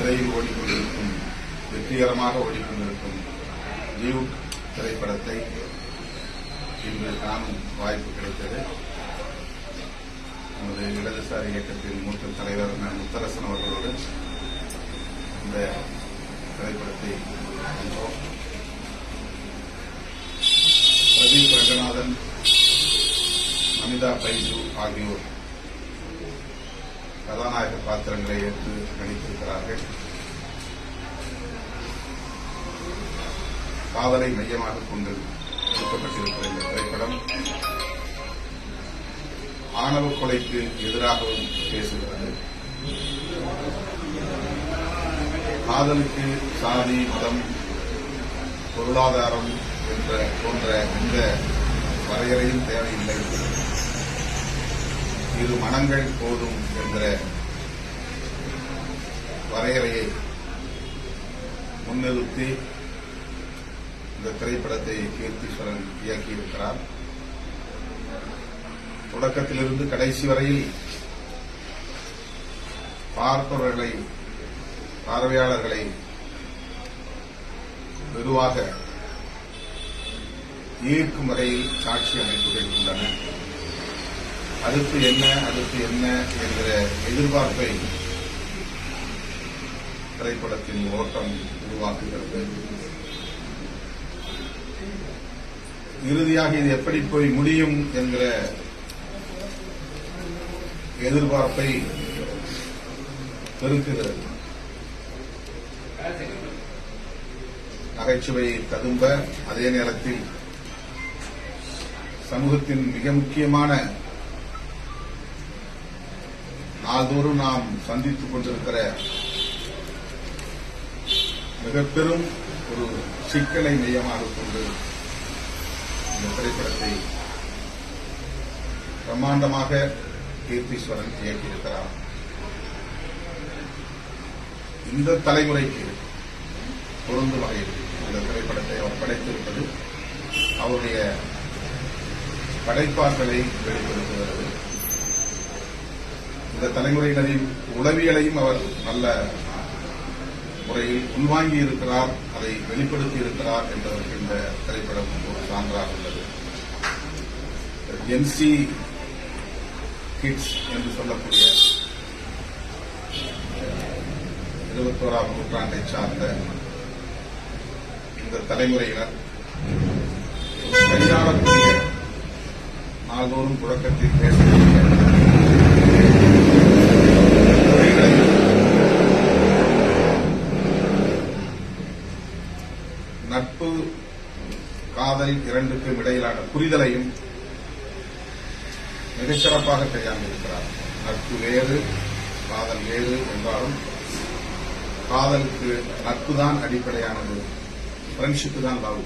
திரையில் ஓடிக்கொண்டிருக்கும் வெற்றிகரமாக ஓடிக்கொண்டிருக்கும் ஜியூட் திரைப்படத்தை இன்று காணும் வாய்ப்பு கிடைத்தது. நமது இடதுசாரி இயக்கத்தின் மூத்த தலைவர் முத்தரசன் அவர்களோடு இந்த திரைப்படத்தை கண்டோம் பிரதீப் ரங்கநாதன் அமிதா பைஜு ஆகியோர் கதாநாயக பாத்திரங்களை ஏற்று நடித்திருக்கிறார்கள். காதலை மையமாக கொண்டு எடுக்கப்பட்டிருக்கிற இந்த திரைப்படம் ஆணவ கொலைக்கு எதிராகவும் பேசுகிறது. காதலுக்கு சாதி மதம் பொருளாதாரம் என்ற போன்ற எந்த வரையறையும் தேவையில்லை. இரு மனங்கள் போதும் என்ற வரையறையை முன்னிறுத்தி இந்த திரைப்படத்தை கீர்த்தீஸ்வரன் இயக்கியிருக்கிறார். தொடக்கத்திலிருந்து கடைசி வரையில் பார்ப்பவர்களை பார்வையாளர்களை வெகுவாக ஈர்க்கும் வகையில் சாட்சி அமைப்புகள் உள்ளன அடுத்து என்ன அடுத்து என்ன என்கிற எதிர்பார்ப்பை திரைப்படத்தின் ஓட்டம் உருவாக்குகிறது. இறுதியாக இது எப்படி போய் முடியும் என்கிற எதிர்பார்ப்பை பெருக்குகிறது. நகைச்சுவை ததும்ப அதே நேரத்தில் சமூகத்தின் மிக முக்கியமான நாள்தோறும் நாம் சந்தித்துக் கொண்டிருக்கிற மிக பெரும் ஒரு சிக்கலை மையமாக கொண்டு இந்த திரைப்படத்தை பிரம்மாண்டமாக கீர்த்தீஸ்வரன் இயக்கியிருக்கிறார். இந்த தலைமுறைக்கு பொருந்தும் வகையில் இந்த திரைப்படத்தை அவர் படைத்திருப்பது அவருடைய படைப்பாற்றலை வெளிப்படுத்துகிறது. இந்த தலைமுறையினரின் உளவியலையும் அவர் நல்ல முறையில் உள்வாங்கி இருக்கிறார் அதை வெளிப்படுத்தி இருக்கிறார் என்பதற்கு இந்த திரைப்படம் ஒரு சான்றாக உள்ளது. என்சி கிட்ஸ் என்று சொல்லக்கூடிய இருபத்தோராம் நூற்றாண்டை சார்ந்த இந்த தலைமுறையினர் கையாளக்கூடிய நாள்தோறும் புழக்கத்தில் பேசக்கூடிய நட்பு காதல் இரண்டுக்கும் இடையிலான புரிதலையும் மிகச்சிறப்பாக கையாண்டிருக்கிறார். நட்பு வேறு காதல் வேறு என்றாலும் காதலுக்கு நட்பு தான் அடிப்படையானது ஃப்ரெண்ட்ஷிப்பு தான் லவ்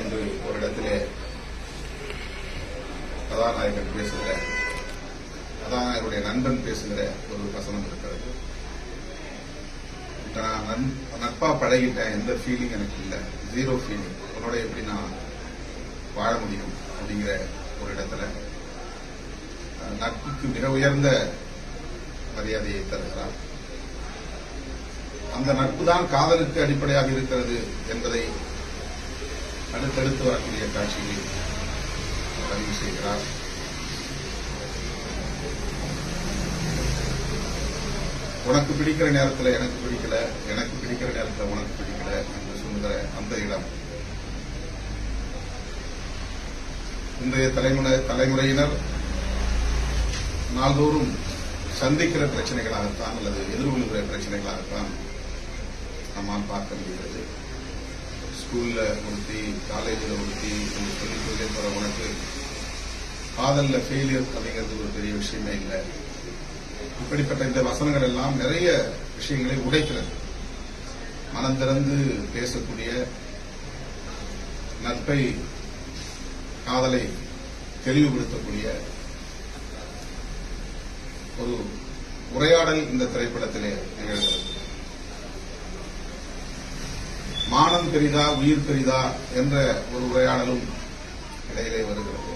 என்று ஒரு இடத்திலே கதாநாயகன் பேசுகிற கதாநாயகருடைய நண்பன் பேசுகிற ஒரு வசனம் இருக்கிறது. நான் நட்பா பழகிட்டேன் எந்த ஃபீலிங் எனக்கு இல்லை. ஜீரோ ஃபீலிங் உன்னோட எப்படி நான் வாழ முடியும் அப்படிங்கிற ஒரு இடத்துல நட்புக்கு மிக உயர்ந்த மரியாதையை தருகிறார் அந்த நட்பு தான் காதலுக்கு அடிப்படையாக இருக்கிறது என்பதை அடுத்தடுத்து வரக்கூடிய காட்சியில் பதிவு செய்கிறார். உனக்கு பிடிக்கிற நேரத்தில் எனக்கு பிடிக்கல எனக்கு பிடிக்கிற நேரத்தில் உனக்கு பிடிக்கல என்று சொல்லுகிற அந்த இடம். இன்றைய தலைமுறை தலைமுறையினர் நாள்தோறும் சந்திக்கிற பிரச்சனைகளாகத்தான் அல்லது எதிர்கொள்கிற பிரச்சனைகளாகத்தான் நம்மால் பார்க்க முடிகிறது. ஸ்கூல்ல ஒருத்தி காலேஜில் ஒருத்தி என்று சொல்லி சொல்லி போற உனக்கு காதலில் ஃபெயிலியர் அப்படிங்கிறது ஒரு பெரிய விஷயமே இல்லை. இப்படிப்பட்ட இந்த வசனங்கள் எல்லாம் நிறைய விஷயங்களை உடைக்கிறது. மனம் திறந்து பேசக்கூடிய நட்பை காதலை தெளிவுபடுத்தக்கூடிய ஒரு உரையாடல் இந்த திரைப்படத்திலே நிகழ்கிறது. மானம் பெரிதா உயிர் பெரிதா என்ற ஒரு உரையாடலும் இடையிலே வருகிறது.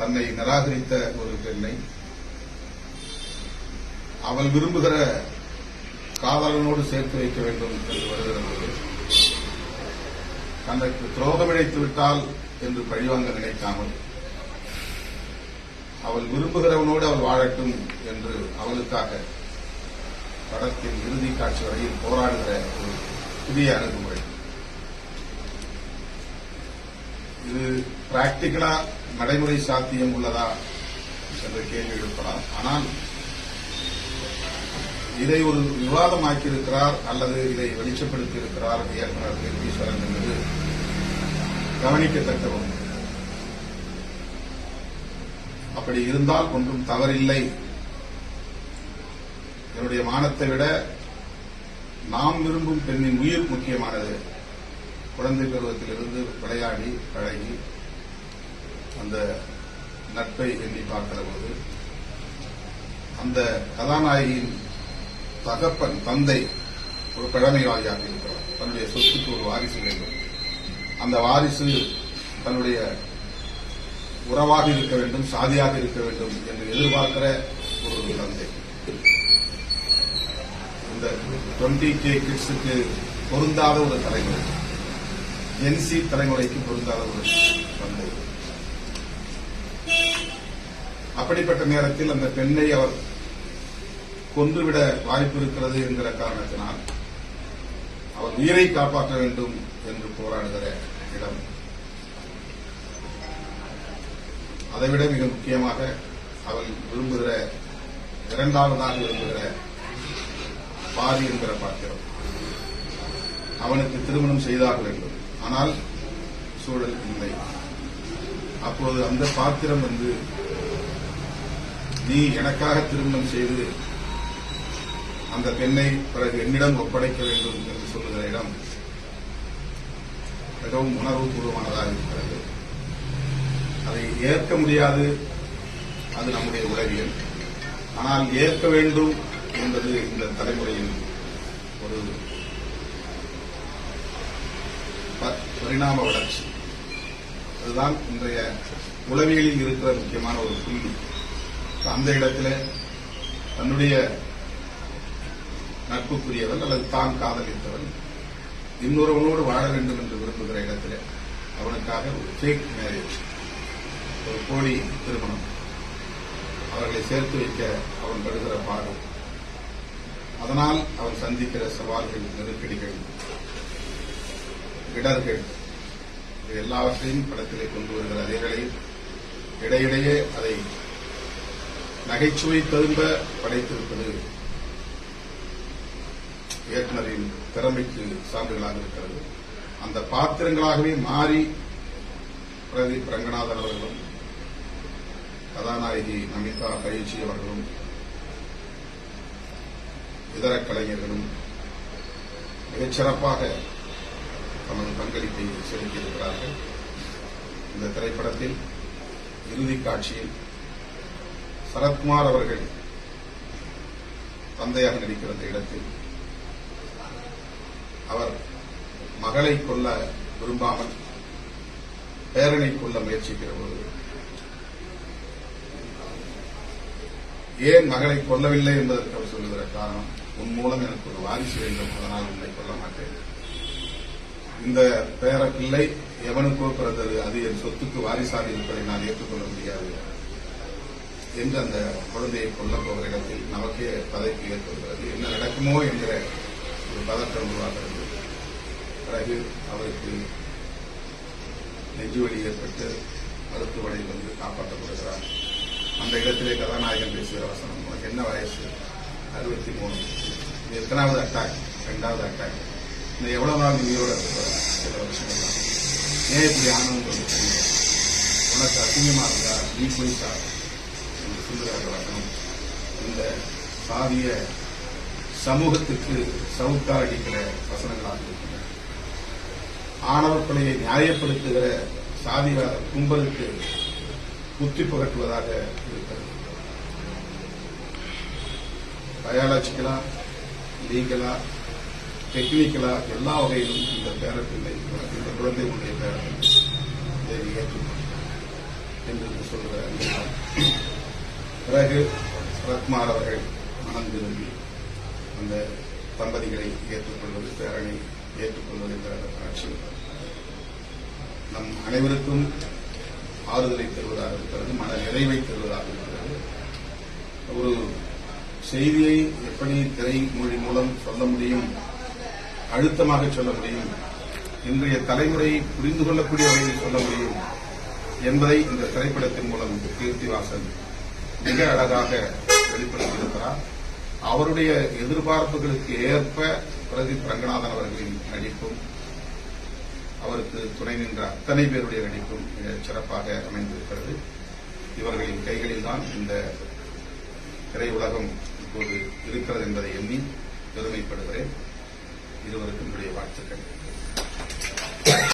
தன்னை நிராகரித்த ஒரு பெண்ணை அவள் விரும்புகிற காதலனோடு சேர்த்து வைக்க வேண்டும் என்று வருகிறது தனக்கு துரோகம் இழைத்து விட்டால் என்று பழிவாங்க நினைக்காமல் அவள் விரும்புகிறவனோடு அவள் வாழட்டும் என்று அவளுக்காக படத்தின் இறுதி காட்சி வரையில் போராடுகிற ஒரு புதிய அணுகுமுறை. இது பிராக்டிக்கலா நடைமுறை சாத்தியம் உள்ளதா? என்ற கேள்வி எழுப்பலாம். ஆனால் இதை ஒரு விவாதமாக்கி இருக்கிறார் அல்லது இதை வெளிச்சப்படுத்தி இருக்கிறார் இயக்குநர் ஈஸ்வரன் என்பது கவனிக்கத்தக்க ஒன்று அப்படி இருந்தால் ஒன்றும் தவறில்லை. என்னுடைய மானத்தை விட நாம் விரும்பும் பெண்ணின் உயிர் முக்கியமானது. குழந்தை பருவத்திலிருந்து விளையாடி பழகி அந்த நட்பை எண்ணி பார்க்கிற போது அந்த கதாநாயகியின் தகப்பன் தந்தை ஒரு பழமைவாதியாக இருக்கிறார். தன்னுடைய சொத்துக்கு ஒரு வாரிசு வேண்டும். அந்த வாரிசு தன்னுடைய உறவாக இருக்க வேண்டும் சாதியாக இருக்க வேண்டும் என்று எதிர்பார்க்கிற ஒரு தந்தை. இந்த டுவெண்ட்டி கே கிட்ஸுக்கு பொருந்தாத ஒரு தலைமுறை. என்சி தலைமுறைக்கு பொருந்தாத ஒரு தந்தை. அப்படிப்பட்ட நேரத்தில் அந்த பெண்ணை அவர் கொன்றுவிட வாய்ப்பு இருக்கிறது என்கிற காரணத்தினால் அவர் உயிரை காப்பாற்ற வேண்டும் என்று போராடுகிற இடம். அதைவிட மிக முக்கியமாக அவள் விரும்புகிற இரண்டாவதாக விரும்புகிற பாரி என்கிற பாத்திரம். அவனுக்கு திருமணம் செய்தாக வேண்டும். ஆனால் சூழல் இல்லை. அப்போது அந்த பாத்திரம் வந்து நீ எனக்காக திருமணம் செய்து அந்த பெண்ணை பிறகு என்னிடம் ஒப்படைக்க வேண்டும் என்று சொல்லுகிற இடம் மிகவும் உணர்வுபூர்வமானதாக இருக்கிறது. அதை ஏற்க முடியாது. அது நம்முடைய உளவியல். ஆனால் ஏற்க வேண்டும் என்பது இந்த தலைமுறையின் ஒரு பரிணாம வளர்ச்சி. அதுதான் இன்றைய உளவியலில் இருக்கிற முக்கியமான ஒரு புள்ளி. அந்த இடத்துல தன்னுடைய நட்புக்குரியவன் அல்லது தான் காதலித்தவன் இன்னொருவனோடு வாழ வேண்டும் என்று விரும்புகிற இடத்துல அவனுக்காக ஒரு ஃபேக் மேரேஜ் ஒரு போலி திருமணம். அவர்களை சேர்த்து வைக்க அவன் படுகிற பாடம் அதனால் அவன் சந்திக்கிற சவால்கள் நெருக்கடிகள் இடர்கள் எல்லாவற்றையும் படத்திலே கொண்டு வருகிற அதே வேளையில் இடையிடையே அதை நகைச்சுவை திரும்ப படைத்திருப்பது இயக்குனரின் திறமைக்கு சான்றுகளாக இருக்கிறது. அந்த பாத்திரங்களாகவே மாறி பிரதீப் ரங்கநாதன் அவர்களும் கதாநாயகி நமிதா பயிற்சி அவர்களும் இதர கலைஞர்களும் மிகச்சிறப்பாக தமது பங்களிப்பை செலுத்தியிருக்கிறார்கள். இந்த திரைப்படத்தில் இறுதிக் காட்சியில் சரத்குமார் அவர்கள் தந்தையாக நடிக்கிற இடத்தில் அவர் மகளை கொல்ல விரும்பாமல் பேரனை கொல்ல முயற்சிக்கிற போது ஏன் மகளை கொல்லவில்லை என்பதற்கு அவர் சொல்லுகிற காரணம் உன் மூலம் எனக்கு ஒரு வாரிசு வேண்டும் அதனால் உன்னை கொல்ல மாட்டேன். இந்த பேர பிள்ளை எவனுக்கோ பிறந்தது அது என் சொத்துக்கு வாரிசாக இருப்பதை நான் ஏற்றுக்கொள்ள முடியாது என்று அந்த குழந்தையை கொல்ல போகிற இடத்தில் நமக்கே பதவி ஏற்படுகிறது. என்ன நடக்குமோ என்கிற ஒரு பதற்றம் உருவாகிறது. பிறகு அவருக்கு நெஞ்சுவலி ஏற்பட்டு மருத்துவமனையில் வந்து காப்பாற்றப்படுகிறார் அந்த இடத்திலே கதாநாயகன் பேசுகிற வசனம் உனக்கு என்ன வயசு? அறுபத்தி மூணு. இது எத்தனாவது அட்டாக் ரெண்டாவது அட்டாக் இந்த எவ்வளவு நாள் நீயோட சில வருஷங்கள் நேரத்தில் ஏன் இப்படி ஆனவங்க சொல்லி உனக்கு அசிங்கமா இருந்தா நீ போய் சார் என்று சொல்லுகிற வசனம். இந்த சாதிய சமூகத்துக்கு சவுக்கார் அடிக்கிற வசனங்களாக இருக்கின்றன. ஆணவ கொலையை நியாயப்படுத்துகிற சாதிவாத கும்பலுக்கு புத்தி புகட்டுவதாக இருக்கிறது. பயாலஜிக்கலா லீகலா டெக்னிக்கலா எல்லா வகையிலும் இந்த பேரப்பிள்ளை இந்த குழந்தை உடைய பேரப்பிள்ளை இதை என்று சொல்கிற பிறகு ரத்மார் அவர்கள் மனம் திரும்பி அந்த தம்பதிகளை ஏற்றுக்கொள்வது பேரணி ஏற்றுக்கொள்வது என்ற காட்சி. நம் அனைவருக்கும் ஆறுதலை தருவதாக இருக்கிறது மன நிறைவை தருவதாக இருக்கிறது. ஒரு செய்தியை எப்படி திரைமொழி மூலம் சொல்ல முடியும் அழுத்தமாக சொல்ல முடியும் இன்றைய தலைமுறை புரிந்து கொள்ளக்கூடிய வகையில் சொல்ல முடியும் என்பதை இந்த திரைப்படத்தின் மூலம் கீர்த்திவாசன் மிக அழகாக வெளிப்படுத்தியிருக்கிறார். அவருடைய எதிர்பார்ப்புகளுக்கு ஏற்ப பிரதீப் ரங்கநாதன் அவர்களின் நடிப்பும் அவருக்கு துணை நின்ற அத்தனை பேருடைய நடிப்பும் மிக சிறப்பாக அமைந்திருக்கிறது. இவர்களின் கைகளில்தான் இந்த திரையுலகம் இப்போது இருக்கிறது என்பதை எண்ணி பெருமைப்படுகிறேன். இருவருக்கும் என்னுடைய வாழ்த்துக்கள்.